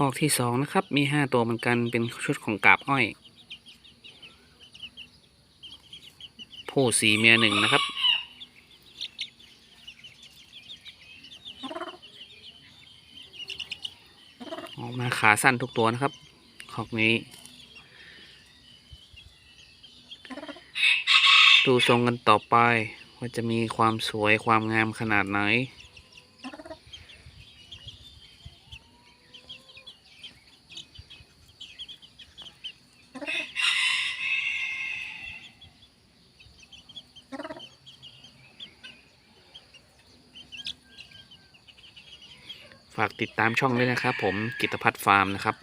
คอกที่สองนะครับ มีห้าตัวเหมือนกันเป็นชุดของกาบอ้อย ผู้สีเมียหนึ่งนะครับ ออกมาขาสั้นทุกตัวนะครับคอกนี้ ดูทรงกันต่อไป ว่าจะมีความสวยความงามขนาดไหน ฝากติดตามช่องด้วยนะครับ ผมกิตพัฒน์ฟาร์มนะครับ